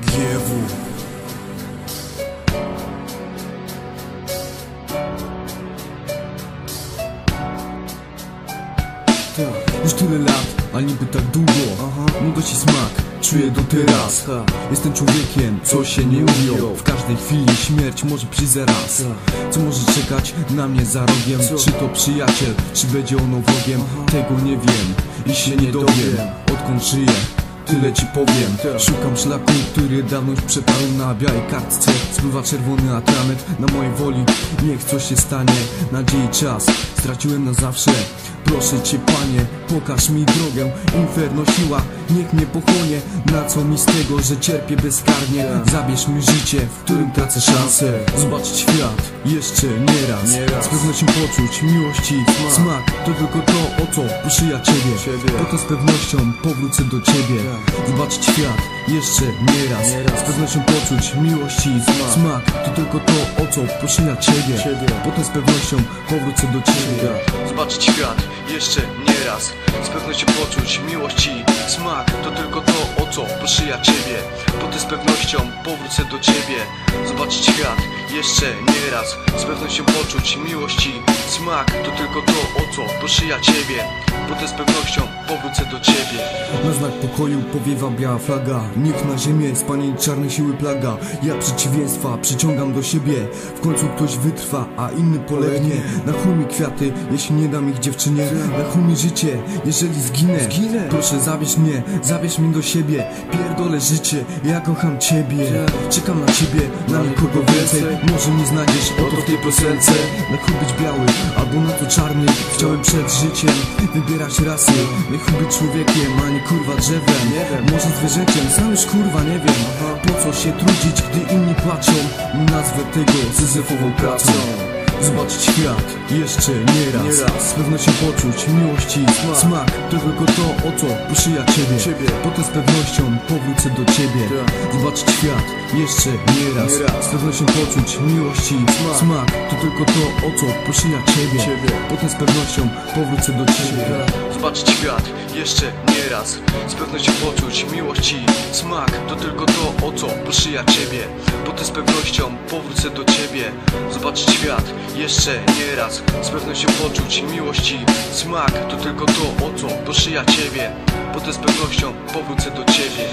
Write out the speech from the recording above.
Где вы? Так, ich tue. A niby tak długo. Młodość i smak, czuję do teraz. Jestem człowiekiem, co się nie ujął. W każdej chwili śmierć może przyjść zaraz. Co może czekać na mnie za rogiem? Czy to przyjaciel, czy będzie ono wrogiem? Tego nie wiem i się nie dowiem. Odkąd żyję Tyle ci powiem. Szukam szlaku, który dawno już przetarł na białej kartce. Spływa czerwony atrament na mojej woli. Niech coś się stanie, nadziei czas. Straciłem na zawsze Proszę cię panie, pokaż mi drogę. Inferno siła, niech mnie pochłonie. Na co mi z tego, że cierpię bezkarnie? Zabierz mi życie, w którym tracę szansę. Zobaczyć świat, jeszcze nie raz. Z pewnością poczuć miłości. Smak. To tylko to, o co proszę ja ciebie. Potem z pewnością powrócę do ciebie. Zobaczyć świat, jeszcze nie raz. Z pewnością poczuć miłości. Smak. To tylko to, o co proszę ja ciebie. Potem z pewnością powrócę do ciebie. Zobaczyć świat, jeszcze nie raz. Z pewnością poczuć miłości smak. To tylko to, o co proszę ja ciebie Potem z pewnością powrócę do ciebie. Zobaczyć świat, jeszcze nie raz. Z pewnością poczuć miłości smak To tylko to, o co proszę ja ciebie. Potem z pewnością powrócę do ciebie. Na znak pokoju powiewa biała flaga. Niech na ziemię spanie czarnej siły plaga. Ja przeciwieństwa przyciągam do siebie. W końcu ktoś wytrwa, a inny polegnie. Na chuj mi kwiaty, jeśli nie dam ich dziewczynie. Na chuj mi życie, jeżeli zginę. Proszę zabierz mnie, zabierz mnie do siebie. Pierdolę życie, ja kocham ciebie. Czekam na ciebie, na nikogo więcej. Może nie znajdziesz oto w tej piosence Na biały, albo na to czarny Chciałem przed życiem wybierać rasy. Nie chuj być człowiekiem, a nie kurwa drzewem. Może zwierzęciem, sam już kurwa nie wiem. Po co się trudzić, gdy inni płaczą? Nazwę tego syzyfową pracą Zobaczyć świat jeszcze nie raz. Z pewnością poczuć miłości smak. To tylko to o co proszę ja ciebie. Potem z pewnością powrócę do ciebie. Zobaczyć świat jeszcze nie raz. Z pewnością poczuć miłości smak. To tylko to o co proszę ja ciebie. Potem z pewnością powrócę do ciebie. Zobaczyć świat jeszcze nie raz. Z pewnością poczuć miłości smak. To tylko to o co proszę ja ciebie Potem z pewnością powrócę do ciebie. Zobaczyć świat jeszcze nie raz Z pewnością poczuć miłości Smak. To tylko to, o co proszę ja Ciebie. Potem z pewnością powrócę do Ciebie.